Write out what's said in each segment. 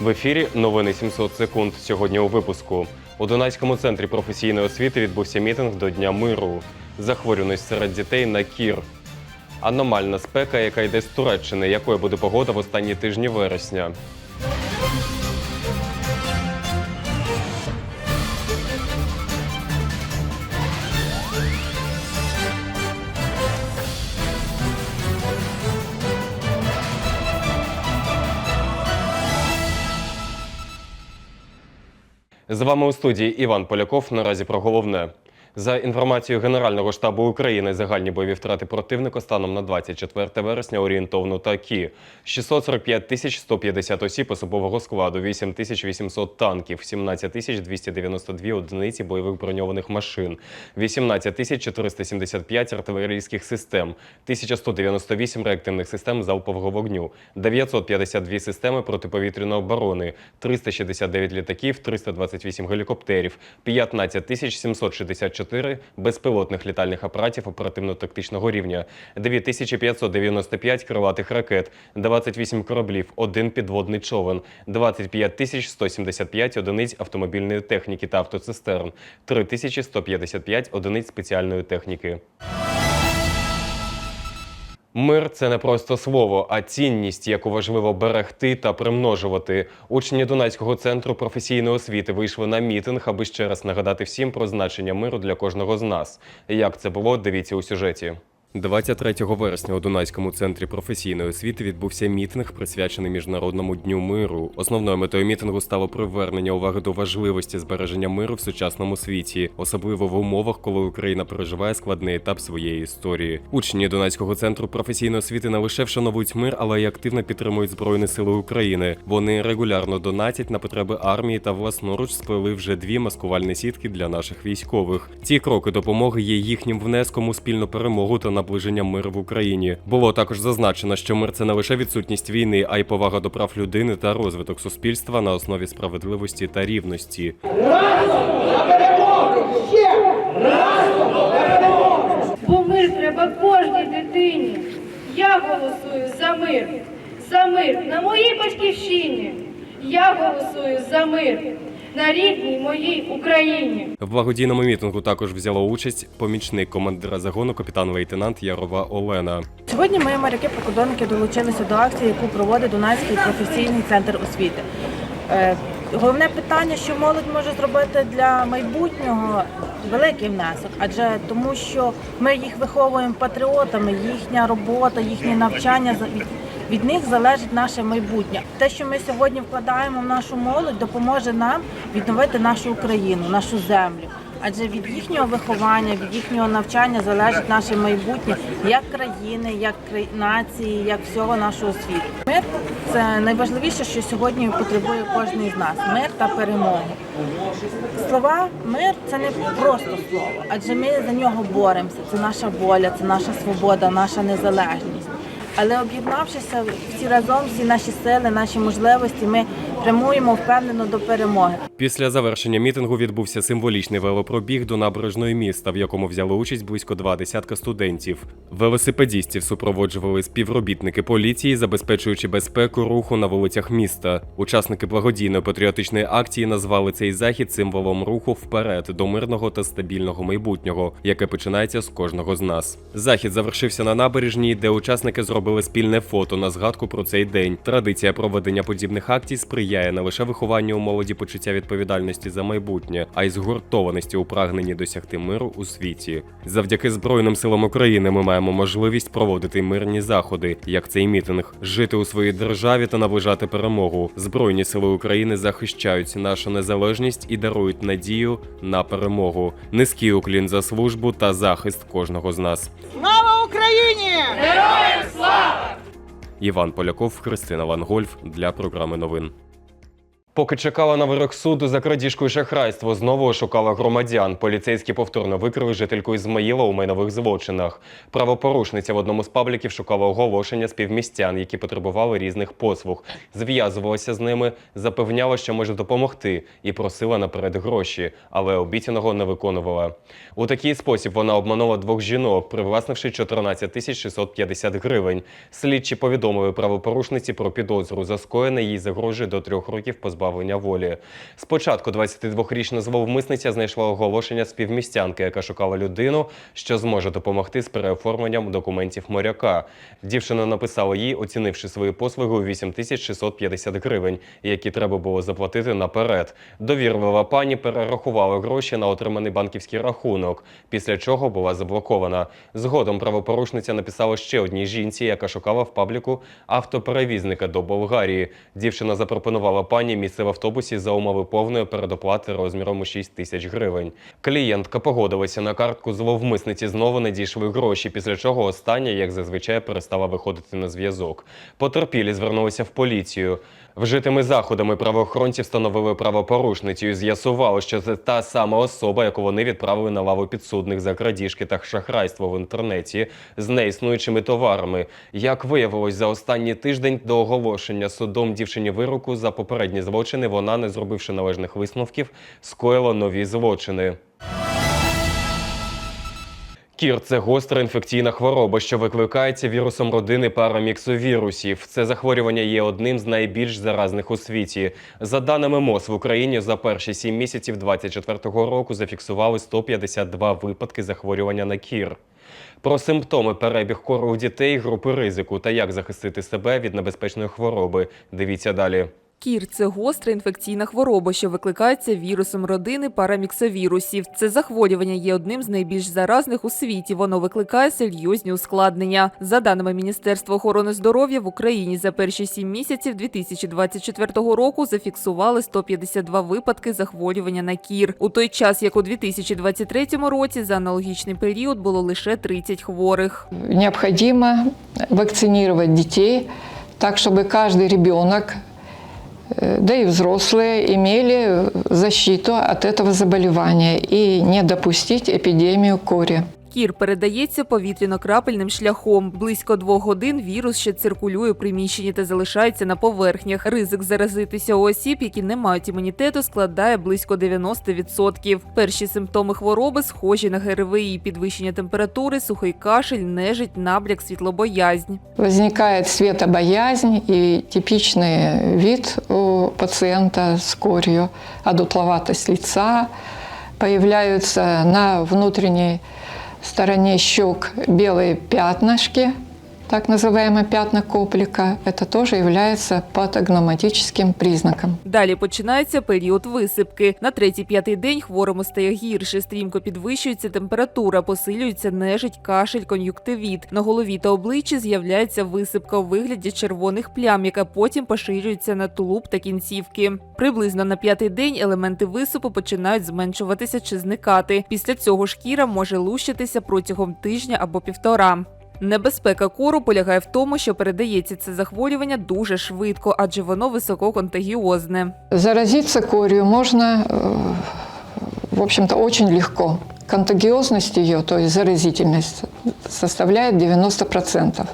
В ефірі новини 700 секунд. Сьогодні у випуску. У Донецькому центрі професійної освіти відбувся мітинг до Дня миру. Захворюваність серед дітей на кір. Аномальна спека, яка йде з Туреччини. Якою буде погода в останні тижні вересня? З вами у студії Іван Поляков. Наразі про головне. За інформацією Генерального штабу України, загальні бойові втрати противника станом на 24 вересня орієнтовно такі: 645 тисяч 150 осіб особового складу, 8 тисяч 800 танків, 17 тисяч 292 одиниці бойових броньованих машин, 18 тисяч 475 артилерійських систем, 1198 реактивних систем залпового вогню, 952 системи протиповітряної оборони, 369 літаків, 328 гелікоптерів, 15 тисяч 764 безпілотних літальних апаратів оперативно-тактичного рівня, 2595 крилатих ракет, 28 кораблів, один підводний човен, 25 тисяч 175 одиниць автомобільної техніки та автоцистерн, 3155 одиниць спеціальної техніки. Мир це не просто слово, а цінність, яку важливо берегти та примножувати. Учні Донецького центру професійної освіти вийшли на мітинг, аби ще раз нагадати всім про значення миру для кожного з нас. Як це було, дивіться у сюжеті. 23 вересня у Дунайському центрі професійної освіти відбувся мітинг, присвячений Міжнародному дню миру. Основною метою мітингу стало привернення уваги до важливості збереження миру в сучасному світі, особливо в умовах, коли Україна переживає складний етап своєї історії. Учні Донецького центру професійної освіти не лише вшановують мир, але й активно підтримують Збройні Сили України. Вони регулярно донатять на потреби армії та власноруч сплели вже дві маскувальні сітки для наших військових. Ці кроки допомоги є їхнім внеском у спільну перемогу та наближення миру в Україні. Було також зазначено, що мир це не лише відсутність війни, а й повага до прав людини та розвиток суспільства на основі справедливості та рівності. Бо мир треба кожній дитині. Я голосую за мир, за мир на моїй батьківщині. Я голосую за мир на рідній моїй Україні. В благодійному мітингу також взяла участь помічник командира загону капітан-лейтенант Ярова Олена. Сьогодні ми, моряки-прикордонники, долучилися до акції, яку проводить Дунайський професійний центр освіти. Е, Головне питання, що молодь може зробити для майбутнього, великий внесок, адже тому, що ми їх виховуємо патріотами, їхня робота, їхнє навчання за- від, них залежить наше майбутнє. Те, що ми сьогодні вкладаємо в нашу молодь, допоможе нам відновити нашу Україну, нашу землю. Адже від їхнього виховання, від їхнього навчання залежить наше майбутнє як країни, як нації, як всього нашого світу. Мир це найважливіше, що сьогодні потребує кожен з нас. Мир та перемогу. Слова мир це не просто слово, адже ми за нього боремося. Це наша воля, це наша свобода, наша незалежність. Але об'єднавшися всі разом, всі наші сили, наші можливості, ми прямуємо впевнено до перемоги. Після завершення мітингу відбувся символічний велопробіг до набережної міста, в якому взяли участь близько два десятка студентів. Велосипедістів супроводжували співробітники поліції, забезпечуючи безпеку руху на вулицях міста. Учасники благодійної патріотичної акції назвали цей захід символом руху вперед до мирного та стабільного майбутнього, яке починається з кожного з нас. Захід завершився на набережній, де учасники зробили спільне фото на згадку про цей день. Традиція проведення подібних акцій сприяє не лише вихованню у молоді почуття відповідальності за майбутнє, а й згуртованості у прагненні досягти миру у світі. Завдяки Збройним силам України ми маємо можливість проводити мирні заходи, як цей мітинг, жити у своїй державі та наближати перемогу. Збройні сили України захищають нашу незалежність і дарують надію на перемогу. Низький уклін за службу та захист кожного з нас. Слава Україні! Героям слава! Іван Поляков, Христина Ван Гольф для програми новин. Поки чекала на вирок суду за крадіжку і шахрайство, знову ошукала громадян. Поліцейські повторно викрили жительку Ізмаїла у майнових злочинах. Правопорушниця в одному з пабліків шукала оголошення співмістян, які потребували різних послуг. Зв'язувалася з ними, запевняла, що може допомогти, і просила наперед гроші, але обіцяного не виконувала. У такий спосіб вона обманула двох жінок, привласнивши 14 тисяч 650 гривень. Слідчі повідомили правопорушниці про підозру. За скоєне їй загрожує до трьох років позбавлення волі. Спочатку 22-річна зловмисниця знайшла оголошення співмістянки, яка шукала людину, що зможе допомогти з переоформленням документів моряка. Дівчина написала їй, оцінивши свої послуги у 8650 гривень, які треба було заплатити наперед. Довірлива пані перерахувала гроші на отриманий банківський рахунок, після чого була заблокована. Згодом правопорушниця написала ще одній жінці, яка шукала в пабліку автоперевізника до Болгарії. Дівчина запропонувала пані місце в автобусі за умови повної передоплати розміром у 6 тисяч гривень. Клієнтка погодилася на картку зловмисниці. Знову не дійшли гроші, після чого остання, як зазвичай, перестала виходити на зв'язок. Потерпілі звернулися в поліцію. Вжитими заходами правоохоронці встановили правопорушницю і з'ясували, що це та сама особа, яку вони відправили на лаву підсудних за крадіжки та шахрайство в інтернеті з неіснуючими товарами. Як виявилось, за останній тиждень до оголошення судом дівчині вироку за попередні злочини вона, не зробивши належних висновків, скоїла нові злочини. Кір це гостра інфекційна хвороба, що викликається вірусом родини параміксовірусів. Це захворювання є одним з найбільш заразних у світі. За даними МОЗ, в Україні за перші сім місяців 2024 року зафіксували 152 випадки захворювання на кір. Про симптоми перебіг кору у дітей, групи ризику та як захистити себе від небезпечної хвороби. Дивіться далі. Кір це гостра інфекційна хвороба, що викликається вірусом родини параміксовірусів. Це захворювання є одним з найбільш заразних у світі. Воно викликає серйозні ускладнення. За даними Міністерства охорони здоров'я в Україні за перші сім місяців 2024 року зафіксували 152 випадки захворювання на кір. У той час, як у 2023 році, за аналогічний період було лише 30 хворих. необходимо вакцинировать детей так, чтобы каждый ребенок, э, да и взрослые, имели защиту от этого заболевания и не допустить эпидемию кори. Кір передається повітряно-крапельним шляхом. Близько двох годин вірус ще циркулює у приміщенні та залишається на поверхнях. Ризик заразитися у осіб, які не мають імунітету, складає близько 90%. Перші симптоми хвороби схожі на ГРВІ, підвищення температури, сухий кашель, нежить, набряк, світлобоязнь. Возникает светобоязнь и типичный вид у пациента с корью, одутловатость лица, появляются на внутренней стороне щек белые пятнышки, так называемые пятна коплика. Это тоже является патогноматическим признаком. Далі починається період висипки. На третій-п'ятий день хворому стає гірше, стрімко підвищується температура, посилюється нежить, кашель, кон'юктивіт. На голові та обличчі з'являється висипка у вигляді червоних плям, яка потім поширюється на тулуб та кінцівки. Приблизно на п'ятий день елементи висипу починають зменшуватися чи зникати. Після цього шкіра може лущитися протягом тижня або півтора. Небезпека кору полягає в тому, що передається це захворювання дуже швидко, адже воно висококонтагіозне. Заразиться корью можно, э, в общем-то, очень легко. Контагиозность ее, то есть заразительность, составляет 90%.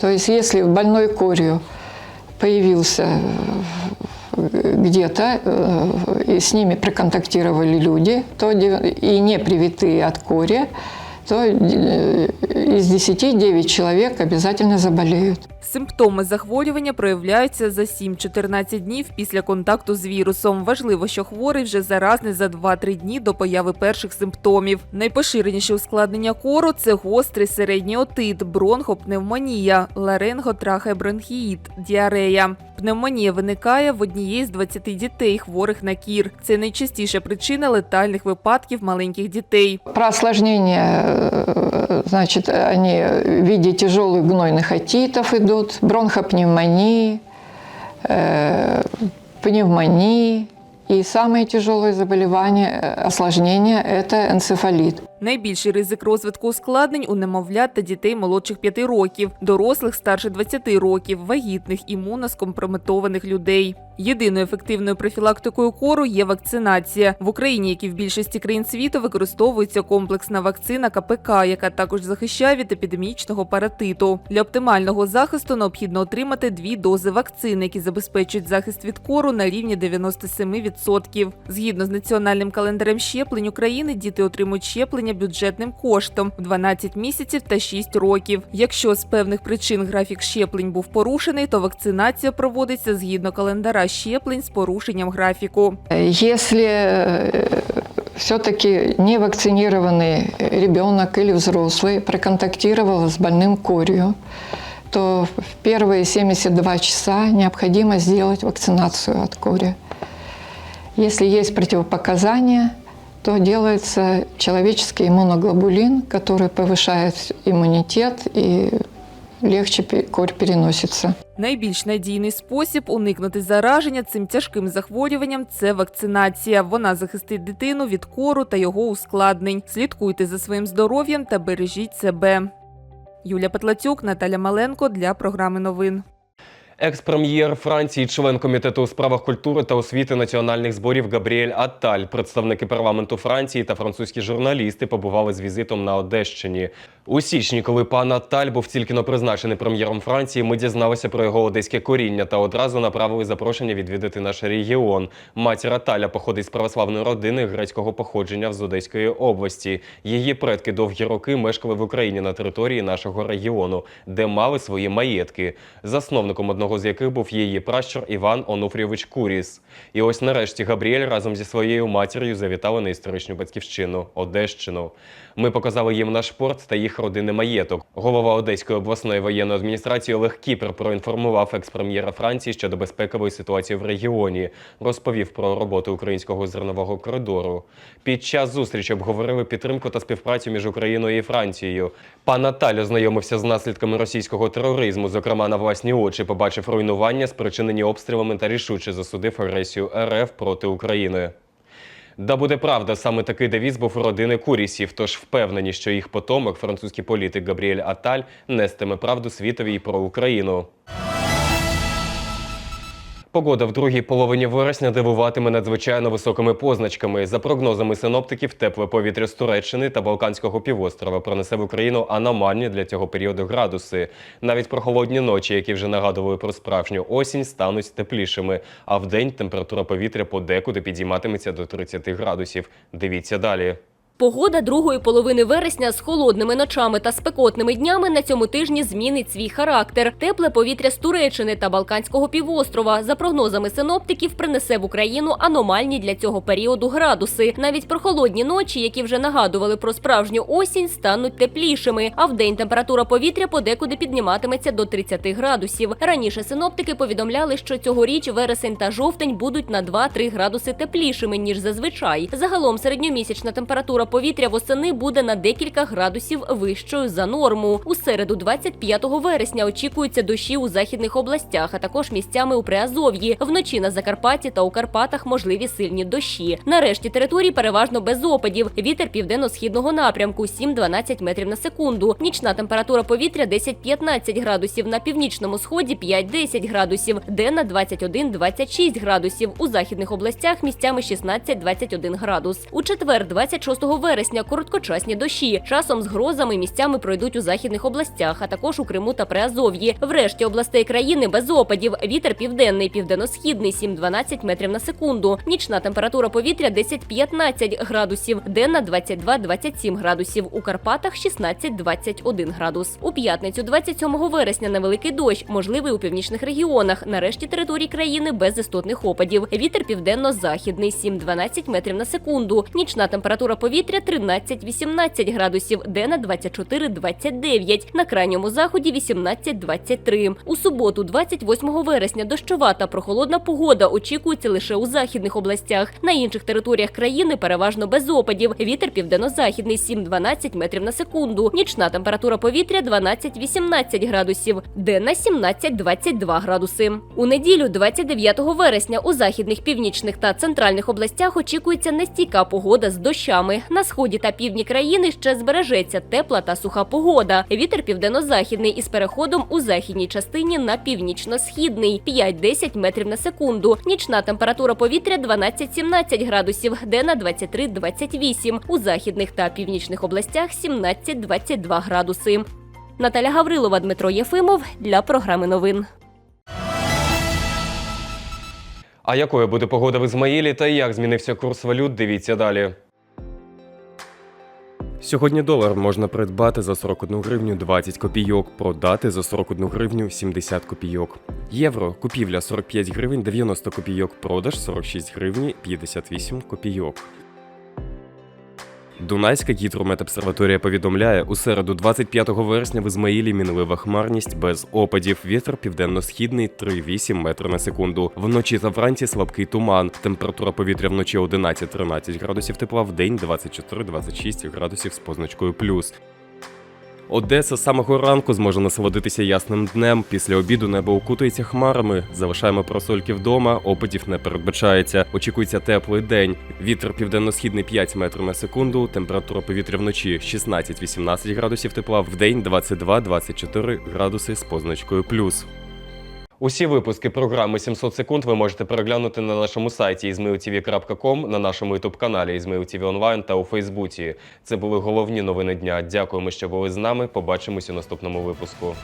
То есть если больной корью появился э, где-то, э, и с ними проконтактировали люди, то дев- и не привитые от кори, то э, из 10 9 человек обязательно заболеют. Симптоми захворювання проявляються за 7-14 днів після контакту з вірусом. Важливо, що хворий вже заразний за 2-3 дні до появи перших симптомів. Найпоширеніші ускладнення кору це гострий середній отит, бронхопневмонія, ларинготрахеобронхіїт, діарея. Пневмонія виникає в однієї з 20 дітей, хворих на кір. Це найчастіша причина летальних випадків маленьких дітей. Про осложнения, э, значит, они в виде тяжелых гнойных отитов идут, бронхопневмонии, э, пневмонии. И самые тяжелые заболевания, э, осложнения – это энцефалит. Найбільший ризик розвитку ускладнень у немовлят та дітей молодших 5 років, дорослих старше 20 років, вагітних, імуноскомпрометованих людей. Єдиною ефективною профілактикою кору є вакцинація. В Україні, як і в більшості країн світу, використовується комплексна вакцина КПК, яка також захищає від епідемічного паратиту. Для оптимального захисту необхідно отримати дві дози вакцини, які забезпечують захист від кору на рівні 97%. Згідно з національним календарем щеплень України, діти отримують щеплення бюджетним коштом в 12 місяців та 6 років. Якщо з певних причин графік щеплень був порушений, то вакцинація проводиться згідно календара щеплень з порушенням графіку. Если все-таки невакцинированный ребенок или взрослый проконтактировал с больным корью, то в первые 72 часа необходимо сделать вакцинацию от кори. Если есть противопоказания, то делается человеческий иммуноглобулин, который повышает иммунитет и легче корь переносится. Найбільш надійний спосіб уникнути зараження цим тяжким захворюванням це вакцинація. Вона захистить дитину від кору та його ускладнень. Слідкуйте за своїм здоров'ям та бережіть себе. Юлія Петлацюк, Наталя Маленко для програми новин. Екс-прем'єр Франції, член комітету у справах культури та освіти національних зборів Габріель Атталь, представники парламенту Франції та французькі журналісти побували з візитом на Одещині. У січні, коли пан Атталь був тільки но призначений прем'єром Франції, ми дізналися про його одеське коріння та одразу направили запрошення відвідати наш регіон. Матір Атталя походить з православної родини грецького походження з Одеської області. Її предки довгі роки мешкали в Україні на території нашого регіону, де мали свої маєтки, засновником одного з яких був її пращур Іван Онуфрійович Куріс. І ось нарешті Габріель разом зі своєю матір'ю завітали на історичну батьківщину Одещину. Ми показали їм наш порт та їх родинний маєток. Голова Одеської обласної воєнної адміністрації Олег Кіпер проінформував екс-прем'єра Франції щодо безпекової ситуації в регіоні, розповів про роботу українського зернового коридору. Під час зустрічі обговорили підтримку та співпрацю між Україною і Францією. Пан Наталь ознайомився з наслідками російського тероризму, зокрема на власні очі, побачив руйнування, спричинені обстрілами та рішуче засудив агресію РФ проти України. Да буде правда, саме такий девіз був у родини Курісів, тож впевнені, що їх потомок, французький політик Габріель Аталь, нестиме правду світові і про Україну. Погода в другій половині вересня дивуватиме надзвичайно високими позначками. За прогнозами синоптиків, тепле повітря з Туреччини та Балканського півострова пронесе в Україну аномальні для цього періоду градуси. Навіть прохолодні ночі, які вже нагадували про справжню осінь, стануть теплішими. А вдень температура повітря подекуди підійматиметься до 30 градусів. Дивіться далі. Погода другої половини вересня з холодними ночами та спекотними днями на цьому тижні змінить свій характер. Тепле повітря з Туреччини та Балканського півострова, за прогнозами синоптиків, принесе в Україну аномальні для цього періоду градуси. Навіть прохолодні ночі, які вже нагадували про справжню осінь, стануть теплішими. А вдень температура повітря подекуди підніматиметься до 30 градусів. Раніше синоптики повідомляли, що цьогоріч вересень та жовтень будуть на 2-3 градуси теплішими ніж зазвичай. Загалом середньомісячна температура повітря восени буде на декілька градусів вищою за норму. У середу, 25 вересня, очікуються дощі у західних областях, а також місцями у Приазов'ї. Вночі на Закарпатті та у Карпатах можливі сильні дощі. Нарешті території переважно без опадів. Вітер південно-східного напрямку 7-12 метрів на секунду. Нічна температура повітря 10-15 градусів. На північному сході 5-10 градусів. Денна 21-26 градусів. У західних областях місцями 16-21 градус. У четвер, 26 вересня, короткочасні дощі. Часом з грозами місцями пройдуть у західних областях, а також у Криму та Приазов'ї. Врешті областей країни без опадів. Вітер південний, південно-східний 7-12 метрів на секунду. Нічна температура повітря 10-15 градусів. Денна 22-27 градусів. У Карпатах 16-21 градус. У п'ятницю, 27 вересня, невеликий дощ, можливий у північних регіонах. Нарешті території країни без істотних опадів. Вітер південно-західний 7-12 метрів на секунду. Нічна температура повітря 13-18 градусів. Денна 24-29. На крайньому заході 18-23. У суботу, 28 вересня, дощова та прохолодна погода очікується лише у західних областях. На інших територіях країни переважно без опадів. Вітер південно-західний 7-12 метрів на секунду. Нічна температура повітря 12-18 градусів. Денна 17-22 градуси. У неділю, 29 вересня, у західних, північних та центральних областях очікується нестійка погода з дощами. На сході та півдні країни ще збережеться тепла та суха погода. Вітер південно-західний із переходом у західній частині на північно-східний 5-10 метрів на секунду. Нічна температура повітря 12-17 градусів, денна 23-28. У західних та північних областях 17-22 градуси. Наталя Гаврилова, Дмитро Єфимов для програми новин. А якою буде погода в Ізмаїлі та як змінився курс валют, дивіться далі. Сьогодні долар можна придбати за 41 гривню 20 копійок, продати за 41 гривню 70 копійок. Євро купівля 45 гривень 90 копійок, продаж 46 гривні 58 копійок. Дунайська гідрометобсерваторія повідомляє, у середу 25 вересня в Ізмаїлі мінлива хмарність без опадів. Вітер південно-східний 3,8 метри на секунду. Вночі та вранці слабкий туман. Температура повітря вночі 11-13 градусів тепла, в день 24-26 градусів з позначкою плюс. Одеса з самого ранку зможе насолодитися ясним днем. Після обіду небо окутується хмарами. Залишаємо просольки вдома, опадів не передбачається. Очікується теплий день. Вітер південно-східний 5 метрів на секунду. Температура повітря вночі 16-18 градусів тепла, в день 22-24 градуси з позначкою плюс. Усі випуски програми 700 секунд ви можете переглянути на нашому сайті izmailtv.com, на нашому ютуб-каналі Izmail онлайн та у Фейсбуці. Це були головні новини дня. Дякуємо, що були з нами. Побачимося у наступному випуску.